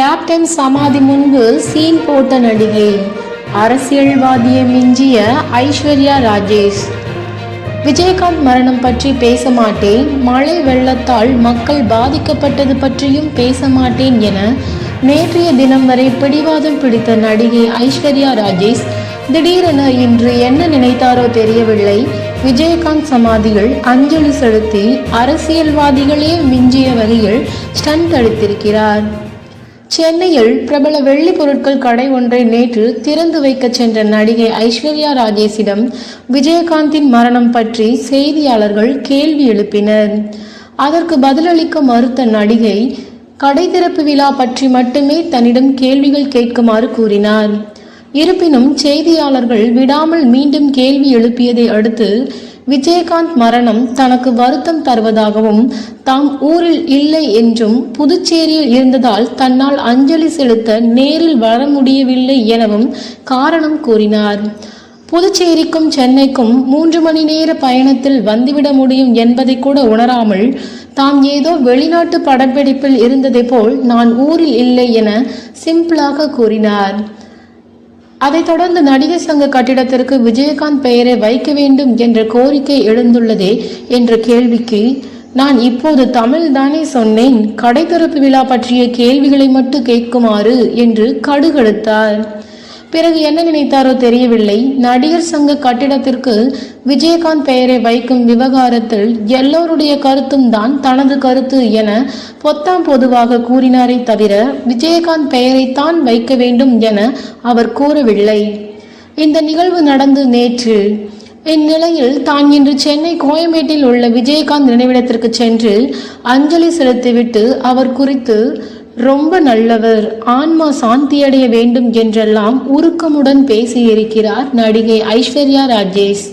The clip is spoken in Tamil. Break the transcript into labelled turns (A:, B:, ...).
A: கேப்டன் சமாதி முன்பு சீன் போட்ட நடிகை அரசியல்வாதியை மிஞ்சிய ஐஸ்வர்யா ராஜேஷ். விஜயகாந்த் மரணம் பற்றி பேச மாட்டேன் மழை வெள்ளத்தால் மக்கள் பாதிக்கப்பட்டது பற்றியும் பேச மாட்டேன் என நேற்றைய தினம் வரை பிடிவாதம் பிடித்த நடிகை ஐஸ்வர்யா ராஜேஷ் திடீரென இன்று என்ன நினைத்தாரோ தெரியவில்லை. விஜயகாந்த் சமாதியில் அஞ்சலி செலுத்தி அரசியல்வாதிகளே மிஞ்சிய வகையில் ஸ்டண்ட் அடித்திருக்கிறார். சென்னையில் பிரபல வெள்ளி பொருட்கள் கடை ஒன்றை நேற்று திறந்து வைக்க சென்ற நடிகை ஐஸ்வர்யா ராஜேஷிடம் விஜயகாந்தின் மரணம் பற்றி செய்தியாளர்கள் கேள்வி எழுப்பினர். அதற்கு பதிலளிக்க மறுத்த நடிகை கடை திறப்பு விழா பற்றி மட்டுமே தன்னிடம் கேள்விகள் கேட்குமாறு கூறினார். இருப்பினும் செய்தியாளர்கள் விடாமல் மீண்டும் கேள்வி எழுப்பியதை அடுத்து விஜயகாந்த் மரணம் தனக்கு வருத்தம் தருவதாகவும் தாம் ஊரில் இல்லை என்றும் புதுச்சேரியில் இருந்ததால் தன்னால் அஞ்சலி செலுத்த நேரில் வர முடியவில்லை எனவும் காரணம் கூறினார். புதுச்சேரிக்கும் சென்னைக்கும் மூன்று மணி நேர பயணத்தில் வந்துவிட முடியும் என்பதை கூட உணராமல் தாம் ஏதோ வெளிநாட்டு படப்பிடிப்பில் இருந்ததை போல் நான் ஊரில் இல்லை என சிம்பிளாக கூறினார். அதைத் தொடர்ந்து நடிகர் சங்க கட்டிடத்திற்கு விஜயகாந்த் பெயரை வைக்க வேண்டும் என்ற கோரிக்கை எழுந்துள்ளதே என்ற கேள்விக்கு நான் இப்போது தமிழ் தானே சொன்னேன். கடை திறப்பு விழா பற்றிய கேள்விகளை மட்டும் கேட்குமாறு என்று கடுகெடுத்தார். பிறகு என்ன நினைத்தாரோ தெரியவில்லை. நடிகர் சங்க கட்டிடத்திற்கு விஜயகாந்த் பெயரை வைக்கும் விவகாரத்தில் எல்லோருடைய கருத்தும் தான் தனது கருத்து என பொத்தாம் பொதுவாக கூறினாரே தவிர விஜயகாந்த் பெயரைத்தான் வைக்க வேண்டும் என அவர் கூறவில்லை. இந்த நிகழ்வு நடந்து நேற்று. இந்நிலையில் தான் இன்று சென்னை கோயம்பேட்டில் உள்ள விஜயகாந்த் நினைவிடத்திற்கு சென்று அஞ்சலி செலுத்திவிட்டு அவர் குறித்து ரொம்ப நல்லவர். ஆன்மா சாந்தியடைய வேண்டும் என்றெல்லாம் உருக்கமுடன் பேசியிருக்கிறார் நடிகை ஐஸ்வர்யா ராஜேஷ்.